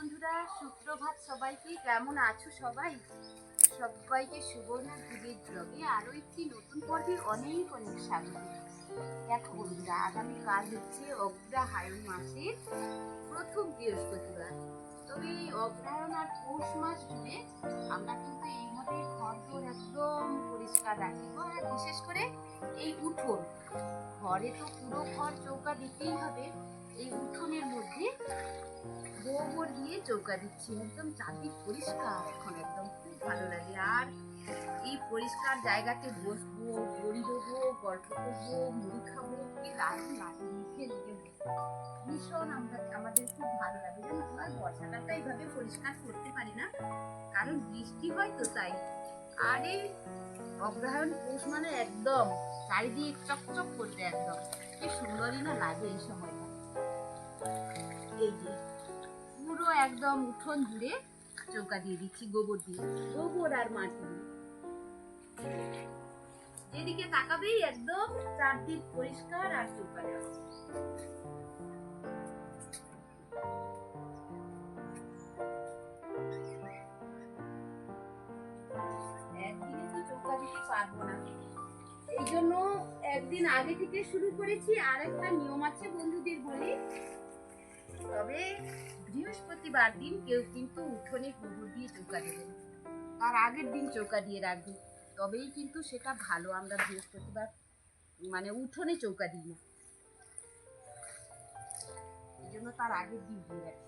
বন্ধুরা, সুপ্রভাত সবাইকে। কেমন আছো সবাই? সবাইকে সুবর্ণা দিদির ব্লগে আরও একটি নতুন পর্বে অনেক অনেক স্বাগত। দেখো বন্ধুরা, আগামীকাল হচ্ছে অগ্রহায়ণ মাসের প্রথম বৃহস্পতিবার। তবে এই অগ্রহায়ণ আর পৌষ মাস জুড়ে আমরা কিন্তু এইভাবে ঘর একদম পরিষ্কার রাখি আর বিশেষ করে এই উঠোন। ঘরে তো পুরো ঘর চৌকা দিতেই হবে। এই উঠোনের মধ্যে গোবর দিয়ে চৌকা দিচ্ছি। একদম চারদিক পরিষ্কার, এখন একদম খুব ভালো লাগে। আর এই পরিষ্কার জায়গাতে বসবো বড়ি দেবো গল্প করব, মুড়ি খাব, কি দারুণ লাগে, মুখে লেগে ভীষণ আমরা, আমাদের খুব ভালো লাগে। জানো তো আর বর্ষাকালটা এইভাবে পরিষ্কার করতে পারি না, কারণ বৃষ্টি হয় তো তাই। আর, অগ্রহায়ণ পৌষ মানে একদম, চারিদিক চকচক করবে একদম। কি সুন্দরই না লাগে এই সময়টা। এই যে, পুরো একদম উঠোন জুড়ে চৌকা দিয়ে দিচ্ছি, গোবর দিয়ে। গোবর আর মাটি। যেদিকে তাকাবেই একদম চারদিক পরিষ্কার আর চৌকা দেওয়া। পারব না। এই জন্য একদিন আগে থেকে শুরু করেছি আর একটা নিয়ম আছে বন্ধুদের বলি। তবে বৃহস্পতিবার দিন কেউ কিন্তু উঠোনে গোবর দিয়ে চৌকা দেবেন তার আগের দিন চৌকা দিয়ে রাখবে। তবেই কিন্তু সেটা ভালো। আমরা বৃহস্পতিবার মানে উঠোনে চৌকা দিই না। এই জন্য তার আগের দিন দিয়ে রাখি।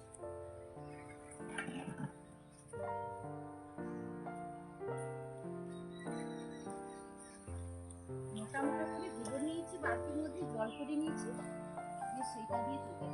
মোটা মোটা গোবর নিয়েছি বালতির মধ্যে জল করে নিয়েছি। সেটা দিয়ে দিতে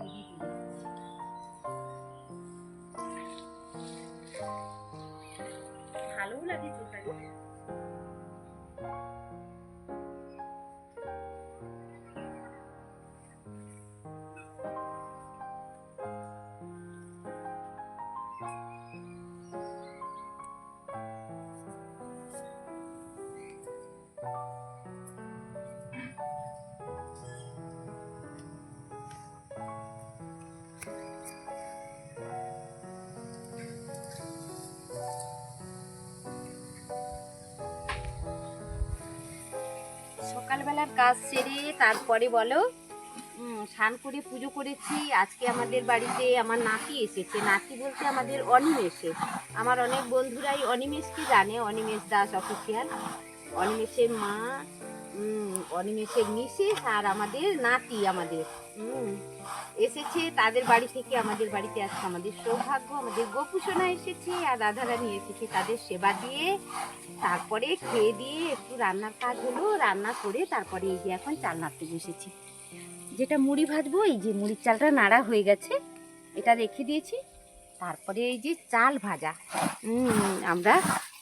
সকালবেলার কাজ সেরে তারপরে বলো স্নান করে পুজো করেছি। আজকে আমাদের বাড়িতে আমার নাতি এসেছে। নাতি বলতে আমাদের অনিমেষে আমার অনেক বন্ধুরাই অনিমেষকে জানে অনিমেষ দাস অফিসিয়াল অনিমেষের মা অনিমেষের মিসেস আর আমাদের নাতি আমাদের। উম, এসেছে, তাদের বাড়ি থেকে আমাদের বাড়িতে আজকে আমাদের সৌভাগ্য, আমাদের গোপুসোনা এসেছে আর রাধারা রাধারানী এসেছে তাদের সেবা দিয়ে। তারপরে খেয়ে দিয়ে একটু রান্নার কাজ হলো, রান্না করে তারপরে এই যে এখন চাল নাড়তে বসেছি। যেটা মুড়ি ভাজবো, এই যে মুড়ির চালটা নাড়া হয়ে গেছে, এটা রেখে দিয়েছি। তারপরে এই যে চাল ভাজা। আমরা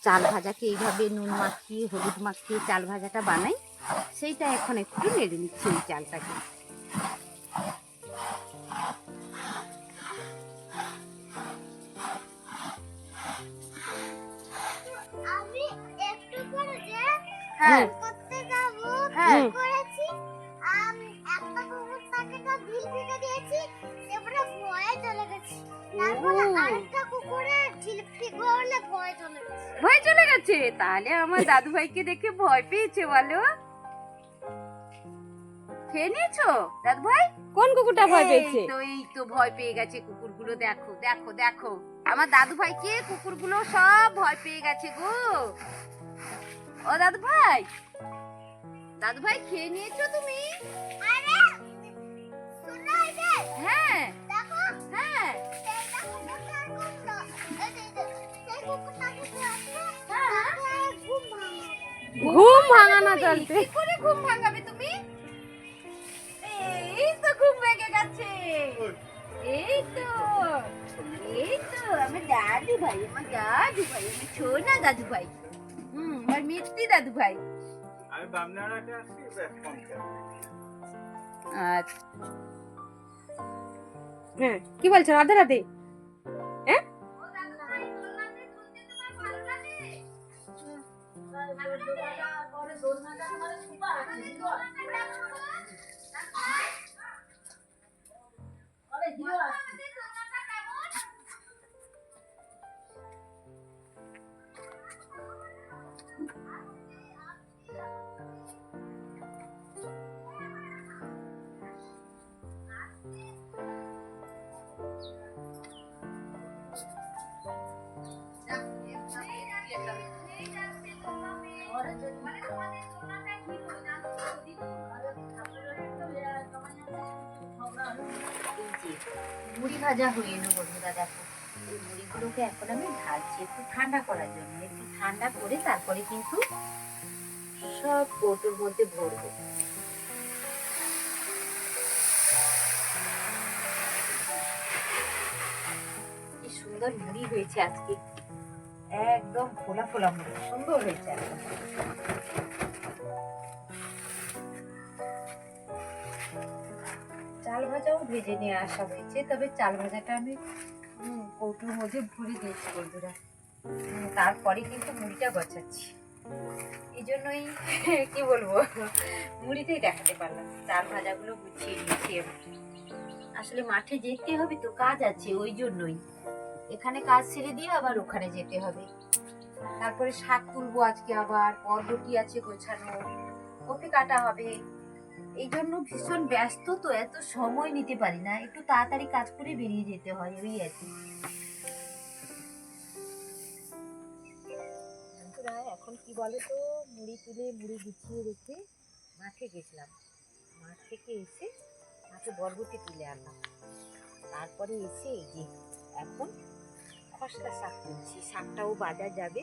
চাল ভাজাকে এইভাবে নুন মাখিয়ে, হলুদ মাখিয়ে চাল ভাজাটা বানাই। সেইটা এখন একটু নেড়ে নিচ্ছি এই চালটাকে। করতে যাব হ্যাঁ। করেছি? আমি একটা কুকুর তাকে তো ফেলে দিয়েছি এবারে ভয়ে চলে গেছি। তারপরে আরেকটা কুকুরের ঢিল ফেলে ভয়ে চলে গেছে। ভয় চলে গেছে? তাহলে আমার দাদু ভাইকে দেখে ভয় পেয়েছে বলো। খেয়ে নিয়েছো দাদু ভাই কোন কুকুরটা ভয় পেয়েছে? তো এই তো ভয় পেয়ে গেছে কুকুরগুলো দেখো দেখো দেখো। আমার দাদু ভাইকে কুকুরগুলো সব ভয় পেয়ে গেছে গো। ও দাদু ভাই। দাদু ভাই খেয়ে নিয়েছো তুমি? আরে শোনো এই হ্যাঁ দেখো হ্যাঁ ঘুম ভাঙানো চলতে কি করে ঘুম ভাঙাবে তুমি? এই তো ঘুম ভেঙে গেছে। এই তো এই তো আমার দাদু ভাই আমার দাদু ভাই আমার ছোনা দাদু ভাই। মিষ্টি দাদু ভাই। আমি বামনাড়াতে করে আচ্ছা। হ্যাঁ কি বলছো রাধে রাধে? হ্যাঁ? মুড়ি ভাজা হয়ে নেব বন্ধুরা দেখো এই মুড়িগুলোকে এখন আমি ঢালছি একটু ঠান্ডা করার জন্য। একটু ঠান্ডা করে তারপরে কিন্তু সব কৌটোর মধ্যে ভরবো। কি সুন্দর মুড়ি হয়েছে আজকে। একদম ফোলা ফোলা মুড়ি সুন্দর হয়েছে একদম চাল ভাজাও ভেজে নিয়ে আসা হয়েছে, তবে চাল ভাজাটা আমি কৌটোর মধ্যে ভরে দিয়েছি বন্ধুরা। তারপরে কিন্তু মুড়িটা গছাচ্ছি এই জন্যই, কি বলব, মুড়িতেই দেখাতে পারলাম। চাল ভাজাগুলো গুছিয়ে নিয়েছি আসলে মাঠে যেতে হবে তো, কাজ আছে, ওই জন্যই। এখানে কাজ ছেড়ে দিয়ে আবার ওখানে যেতে হবে। তারপরে শাক তুলবো আজকে আবার, পরবটি আছে গোছানো কপি কাটা হবে। এই জন্য ভীষণ ব্যস্ত তো, এত সময় নিতে পারি না। একটু তাড়াতাড়ি কাজ করে বেরিয়ে যেতে হয়, ওই আর কি। এখন কি বলো তো মুড়ি তুলে মুড়ি গুছিয়ে রেখে মাঠে গেছিলাম। মাঠ থেকে এসে মাঠে বরবটি তুলে আনলাম। তারপরে এসে এই যে, এখন খসলা শাক তুলছি শাকটাও বাজার যাবে।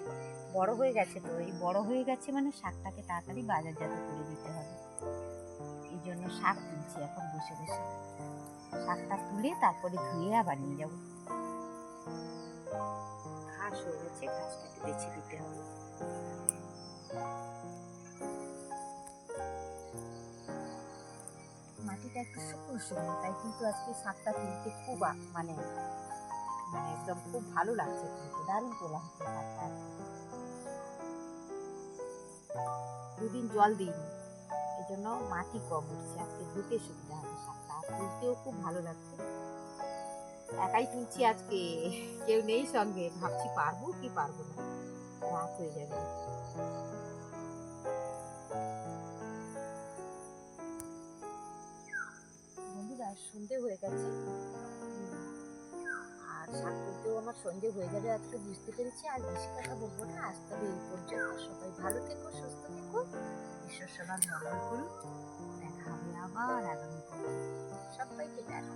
বড় হয়ে গেছে তো। এই বড় হয়ে গেছে মানে শাকটাকে তাড়াতাড়ি বাজার যাতে করে দিতে হবে। এই জন্য শাক তুলছি এখন বসে বসে। শাকটা তুলে তারপরে ধুয়ে আবার নিয়ে যাব। ঘাস হয়ে গেছে, ঘাসটাকে বেছে দিতে হবে। মাটিটা একটু শুকনো শুকনো, তাই কিন্তু আজকে শাকটা তুলতে খুব মানে একদম খুব ভালো লাগছে দারুণ তোলা হচ্ছে দুদিন জল দিইনি এই জন্য মাটি কম উঠছে, আজকে ধুতে সুবিধা হবে শাকটা তুলতেও খুব ভালো লাগছে। একাই তুলছি আজকে, কেউ নেই সঙ্গে, ভাবছি পারব কি পারব না, রাত হয়ে যাবে। বন্ধুরা সন্ধে হয়ে গেছে। আর করতেও আমার সন্ধে হয়ে যাবে, আজকে বুঝতে পেরেছি। আর বেশি কথা বলব না, আজ তবে এই পর্যন্ত। সবাই ভালো থেকো, সুস্থ থেকো। ঈশ্বর সবার মঙ্গল করুন। দেখা হবে আবার আগামী সবাইকে দেখা।